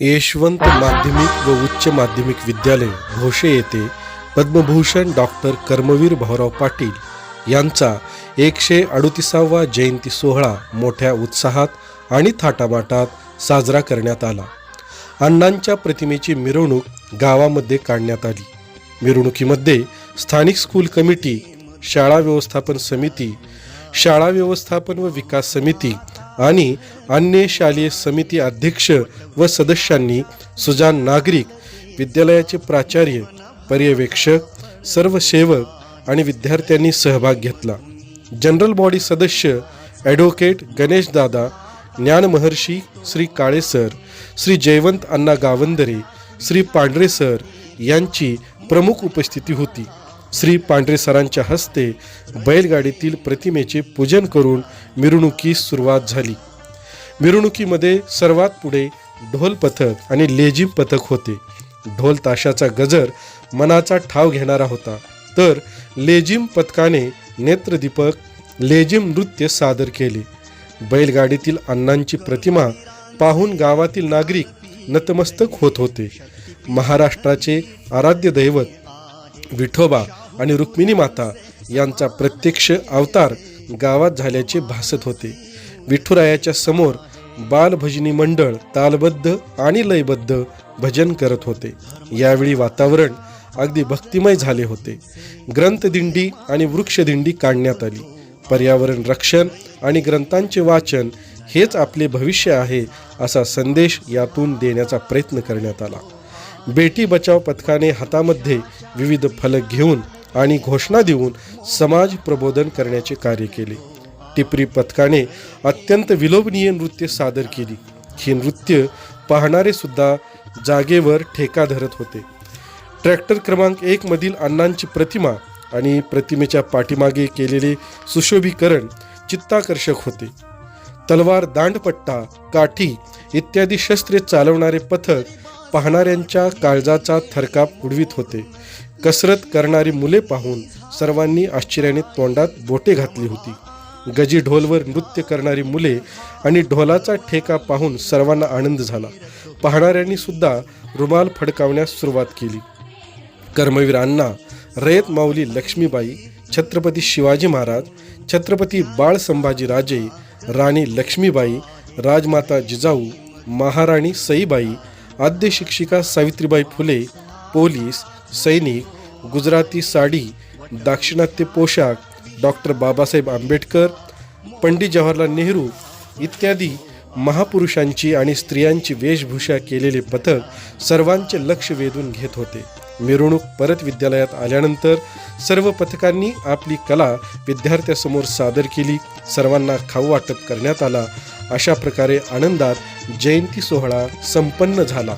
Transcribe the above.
यशवंत माध्यमिक व उच्च माध्यमिक विद्यालय भोसे येथे पद्मभूषण डॉक्टर कर्मवीर भाऊराव पाटील यांचा एकशे अडुतीसावा जयंती सोहळा मोठ्या उत्साहात आणि थाटामाटात साजरा करण्यात आला. अण्णांच्या प्रतिमेची मिरवणूक गावामध्ये काढण्यात आली. मिरवणुकीमध्ये स्थानिक स्कूल कमिटी शाळा व्यवस्थापन समिती शाळा व्यवस्थापन व विकास समिती आणि अन्य शालेय समिती अध्यक्ष व सदस्यांनी सुजान नागरिक विद्यालयाचे प्राचार्य पर्यवेक्षक सर्व सेवक आणि विद्यार्थ्यांनी सहभाग घेतला. जनरल बॉडी सदस्य ॲडव्होकेट गणेशदादा ज्ञानमहर्षी श्री काळे सर श्री जयवंत अण्णा गावंदरे श्री पांढरे सर यांची प्रमुख उपस्थिती होती. श्री पांढरे सरांच्या हस्ते बैलगाडीतील प्रतिमेचे पूजन करून मिरवणुकीस सुरुवात झाली. मिरवणुकीमध्ये सर्वात पुढे ढोल पथक आणि लेझिम पथक होते. ढोल ताशाचा गजर मनाचा ठाव घेणारा होता. तर लेझिम पथकाने नेत्रदीपक लेझिम नृत्य सादर केले. बैलगाडीतील अण्णांची प्रतिमा पाहून गावातील नागरिक नतमस्तक होत होते. महाराष्ट्राचे आराध्य दैवत विठोबा आणि रुक्मिणी माता यांचा प्रत्यक्ष अवतार गावात झाल्याचे भासत होते. विठुरायाच्या समोर बालभजनी मंडळ तालबद्ध आणि लयबद्ध भजन करत होते. यावेळी वातावरण अगदी भक्तिमय झाले होते. ग्रंथदिंडी आणि वृक्षदिंडी काढण्यात आली. पर्यावरण रक्षण आणि ग्रंथांचे वाचन हेच आपले भविष्य आहे असा संदेश यातून देण्याचा प्रयत्न करण्यात आला. बेटी बचाव पथकाने हातामध्ये विविध फलक घेऊन आणि घोषणा देऊन समाज प्रबोधन करण्याचे कार्य केले. टिपरी पथकाने अत्यंत विलोभनीय नृत्य सादर केली. ही नृत्य पाहणारे सुद्धा जागेवर ठेका धरत होते. ट्रॅक्टर क्रमांक एक मधील अण्णांची प्रतिमा आणि प्रतिमेच्या पाठीमागे केलेले सुशोभीकरण चित्ताकर्षक होते. तलवार दांडपट्टा काठी इत्यादी शस्त्रे चालवणारे पथक पाहणाऱ्यांच्या काळजाचा थरकाप उडवीत होते. कसरत करणारी मुले पाहून सर्वांनी आश्चर्याने तोंडात बोटे घातली होती. गजी ढोलवर नृत्य करणारी मुले आणि ढोलाचा ठेका पाहून सर्वांना आनंद झाला. पाहणाऱ्यांनी सुद्धा रुमाल फडकावण्यास सुरुवात केली. कर्मवीर अण्णा रयत माऊली लक्ष्मीबाई छत्रपती शिवाजी महाराज छत्रपती बाळ संभाजी राजे राणी लक्ष्मीबाई राजमाता जिजाऊ महाराणी सईबाई आद्य शिक्षिका सावित्रीबाई फुले पोलीस सैनिक गुजराती साडी दाक्षिणात्य पोशाख डॉक्टर बाबासाहेब आंबेडकर पंडित जवाहरलाल नेहरू इत्यादी महापुरुषांची आणि स्त्रियांची वेशभूषा केलेले पथक सर्वांचे लक्ष वेधून घेत होते. मिरवणूक परत विद्यालयात आल्यानंतर सर्व पथकांनी आपली कला विद्यार्थ्यासमोर सादर केली. सर्वांना खाऊ वाटप करण्यात आला. अशा प्रकारे आनंदात जयंती सोहळा संपन्न झाला.